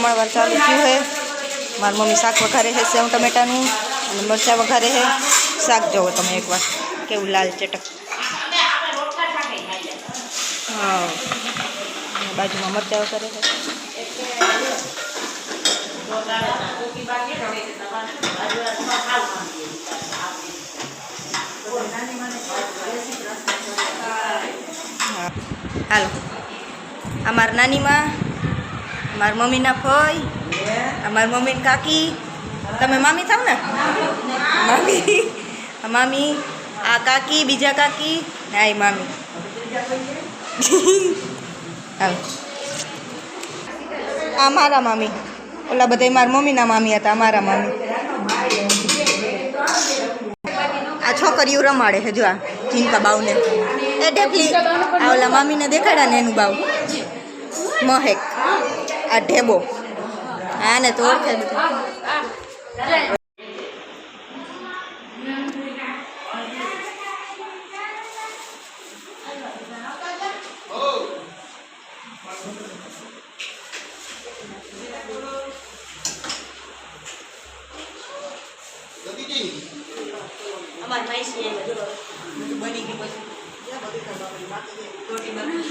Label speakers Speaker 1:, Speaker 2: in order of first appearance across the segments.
Speaker 1: જમણવાર ચાલુ થયું છે. મારી મમ્મી શાક વઘારે છે, સેવ ટમેટાનું અને મરચાં વઘારે છે. શાક જોવો તમે એકવાર, કેવું લાલ ચટક. હા બાજુમાં મરચાં વઘારે છે. હાલો. આ મારી નાનીમાં મારી મમ્મીના ફઈ મારા મમ્મીની કાકી. તમે મામી થાવ ને? મામી. મામી, આ કાકી, બીજા કાકી ના એ મામી. આ મારા મામી. ઓલા બધા મારા મમ્મીના મામી હતા મારા મામી. આ છોકરીઓ રમાડે છે, જો આ ચિંતા બાવને એ ઢેપલી આ ઓલા મામીને દેખાડ્યા ને એનું બાવ મહેક. આ ઢેબો. આને તો ઓળખે બધું અમારી માઈસી આવી જો બધું બની ગયું પછી રોટી બની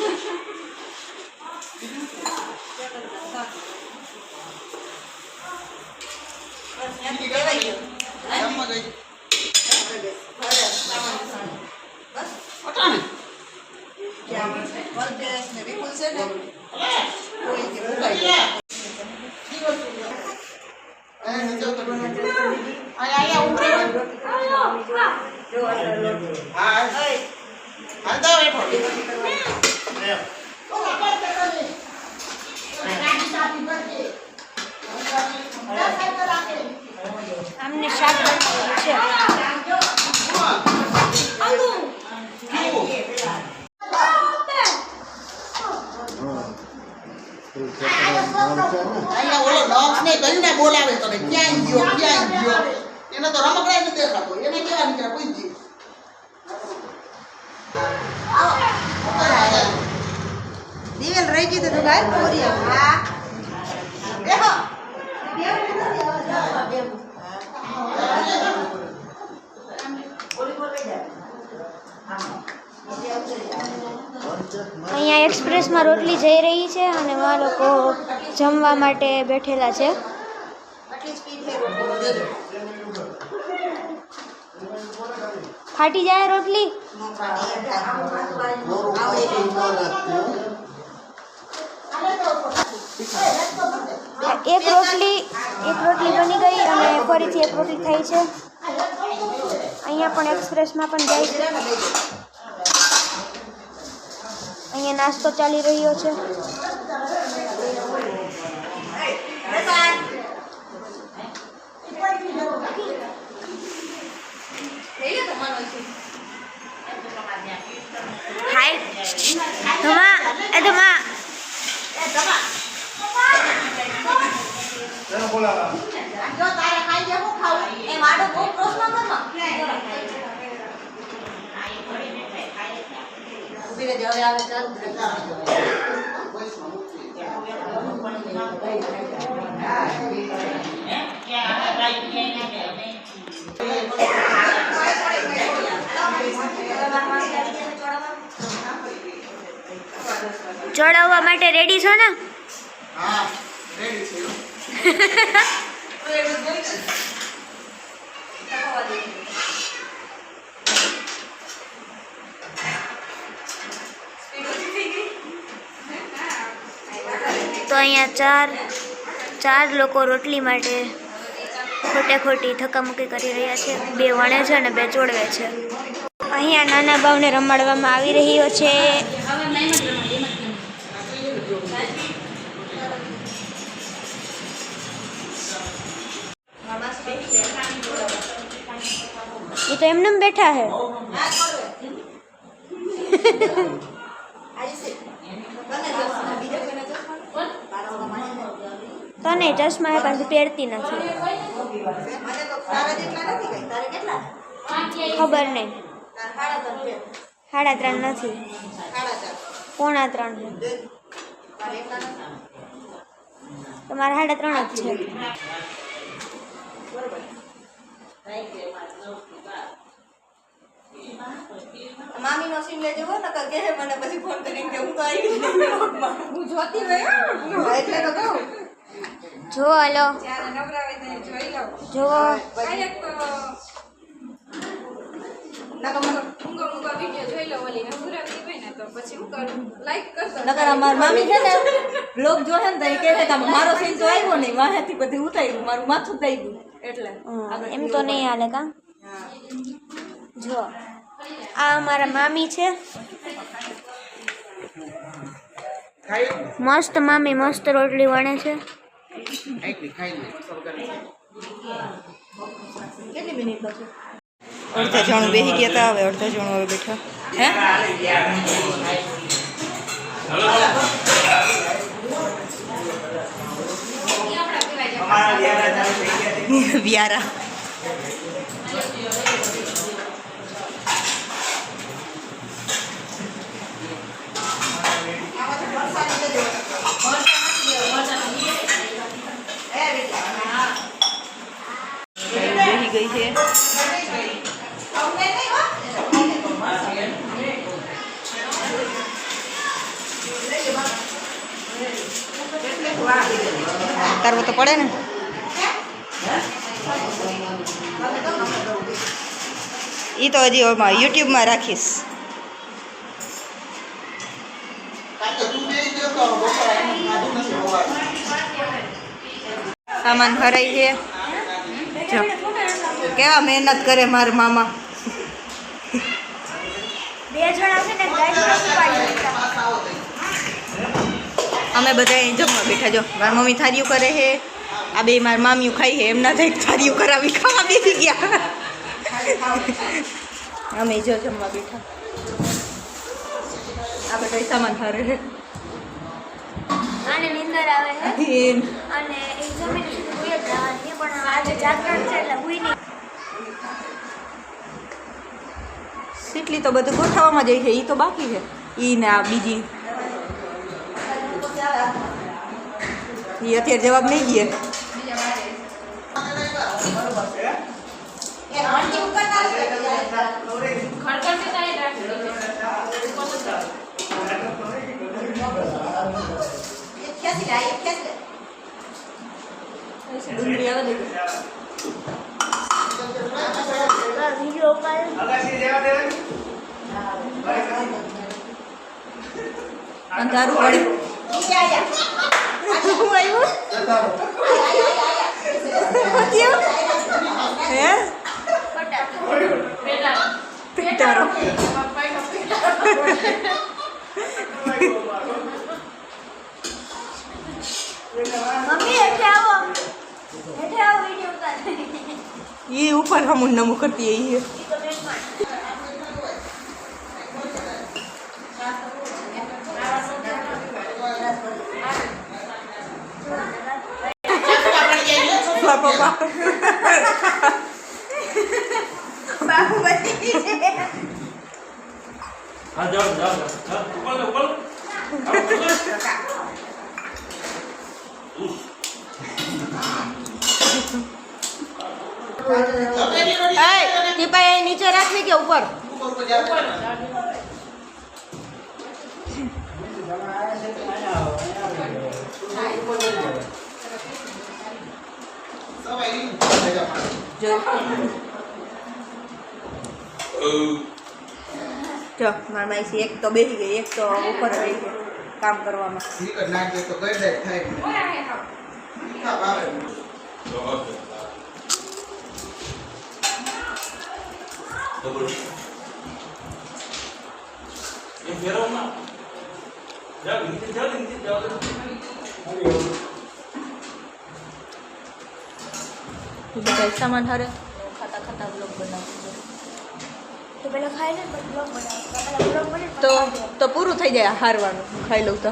Speaker 1: બસ ત્યાંથી લેવાઈ ગયો બસ ત્યાં વલદેશ ને વિપુલ છે ને કોઈ કે ભૂલાઈ ગયો
Speaker 2: આમને શાક બનાવ્યું છે
Speaker 3: અહીંયા ઓલો ડોગ્સ ને કઈને બોલાવે તને ક્યાં ગયો ક્યાં ગયો એને તો રમકડા નથી દેખાતો એને કેવા નીકળ્યા કોઈ જી
Speaker 1: દિવેલ રહી ગયું તો તું ગાય પૂરી હા દેખો
Speaker 2: અહીંયા એક્સપ્રેસમાં રોટલી જઈ રહી છે અને મા લોકો જમવા માટે બેઠેલા છે. ફાટી જાય રોટલી. એક રોટલી એક રોટલી બની ગઈ અને ફરીથી એક રોટલી થઈ છે. અહીંયા પણ એક્સપ્રેસમાં પણ જાય છે. અહીંયા નાસ્તો ચાલી રહ્યો છે. હાય ધમા એ ધમા
Speaker 1: જો તારે ખાઈ જવું ખાવું એ માડો બહુ પ્રશ્ન કરમાં ઊભી રહેજે હવે આવે ચાલુ.
Speaker 2: ચડાવવા માટે રેડી છો ને?
Speaker 3: હા.
Speaker 2: તો અહીંયા ચાર ચાર લોકો રોટલી માટે ખોટે ખોટી ધક્કામુક્કી કરી રહ્યા છે. બે વણે છે અને બે ચોડવે છે. અહીંયા નાના બાવને રમાડવામાં આવી રહ્યો છે. એમને એમ બેઠા છે તને ચશ્મા એ પાછી પહેરતી નથી. ખબર નહીં.
Speaker 1: સાડા ત્રણ
Speaker 2: નથી. પોણા ત્રણ. છે
Speaker 1: તારે એકલા નથી
Speaker 2: તો મારા સાડા ત્રણ જ છે.
Speaker 1: મામીનો સીન લેજો હો નકર કહે મને પછી ફોન કરીને કે હું તો આવી ગઈ. હું જોતી રહી એટલે તો કહું.
Speaker 2: જો હલો.
Speaker 1: જ્યારે નવરાવે તો જોઈ લઉં
Speaker 2: જો.
Speaker 1: નકર નકર અમાર મામી છે ને બ્લોગ જોહે ને તો કહે કે મારો સીન તો આવ્યો નહીં વાહેથી બધી ઉતાર્યું મારું માથું થઈ ગયું. એટલે
Speaker 2: એમ તો નહીં હાલે કા? જો. આ અમારા મામી છે. મસ્ત મામી મસ્ત રોટલી વણે છે.
Speaker 1: અડધા જણું બેસી ગયા હતા હવે અડધા જણું હવે બેઠા. હે? વ્યારા બેસી ગઈ છે કરવો તો પડે ને એ તો હજી ઓમાં યુટ્યુબમાં રાખીશ. સામાન ભરાઈ છે કેવા મહેનત કરે મારા મામા. અમે બધા જમવા બેઠા જો મારી મમ્મી થારીયું કરે છે આ બે માર મામીઓ ખાઈ છે એમના થઈ થારીયું કરાવી ખાવા બેસી ગયા. અમે જો જમવા બેઠા. આ બધા સામાન થારે છે.
Speaker 2: આને નીંદર આવે છે. અને એ જમીન સુધી જવાની પણ આજે જાગરણ છે એટલે હુઈ નહીં.
Speaker 1: સીટલી તો બધું ગોઠવવામાં જાય છે એ તો બાકી છે. ઈ ને આ બીજી. એ અત્યારે જવાબ નહીં દે. ડુંગળી આવે ને
Speaker 2: વીડિયો ઉપાડ
Speaker 1: અંધારું પડે હું આવ્યું શું થયું? હે પિટારો
Speaker 2: મમ્મી હેઠે આવો. હેઠે આવો વિડિયો ઉતાર.
Speaker 1: ઈ ઉપર હમું નમું કરતી એ પપ્પા બાહુબલી
Speaker 4: હા જાઓ જાઓ ઉપર ઉપર
Speaker 1: નીચે રાખવી કે ઉપર. જો, મારા એક તો બેસી ગઈ, એક તો ઉપર રહી છે કામ કરવામાં
Speaker 3: મીઠા ભાવે.
Speaker 1: સામાન હારે? ખાતા ખાતા બ્લોગ બનાવું
Speaker 2: તો પેલા ખાઈ લે બ્લોગ બનાવું તો
Speaker 1: તો તો પૂરું થઈ જાય હારવાનું. હું ખાઈ લઉં તો.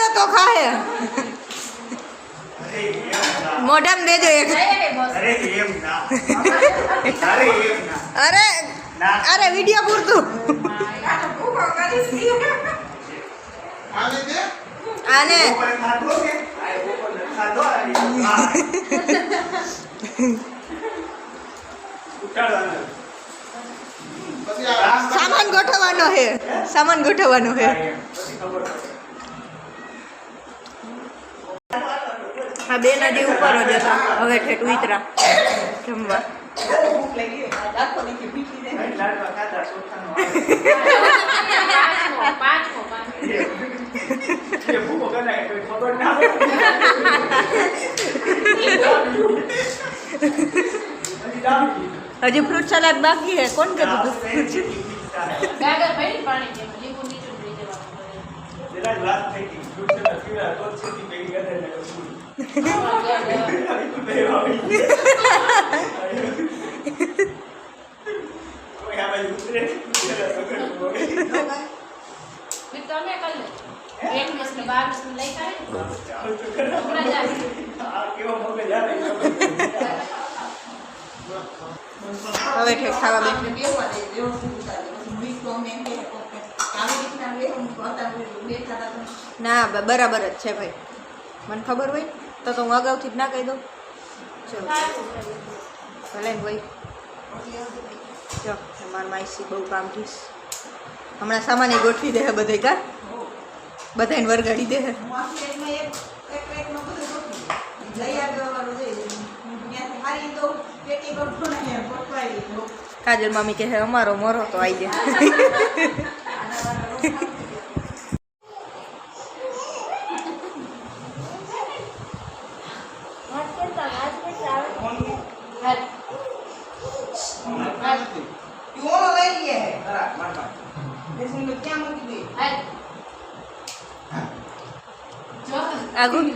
Speaker 5: ખવડાવજો તો ખાહે મોઢામાં દેજો એક. અરે અરે, વીડિયો પૂરતું.
Speaker 6: આને. દે.
Speaker 5: સામાન ગોઠવવાનો હે. સામાન ગોઠવવાનો હે. આ બે નદી ઉપર જ હતા. હવે ઠેઠ ઉતરા. જમવા. હજી ફ્રૂટ સલાડ બાકી હે? કોણ કીધું તું હવે ઠેઠ ખાવા બેઠ ના બરાબર જ છે ભાઈ. મને ખબર હોય તો તો હું અગાઉથી જ ના કહી દઉં? ચલો. ભલે ભાઈ. જો મારા માઇસી બહુ કામ થઈશ હમણાં સામાન ગોઠવી દે બધે કા? બધાને વરગાડી દે. કાજલ મામી કહે અમારો મોરો તો આવી જાય
Speaker 6: આના વાળા રોટલા
Speaker 7: હાલ.
Speaker 6: તું ઓલો લઈ લઈએ હે. બેસીને તો ક્યાં મૂકી દે?
Speaker 7: હાલ. જો
Speaker 5: આગળ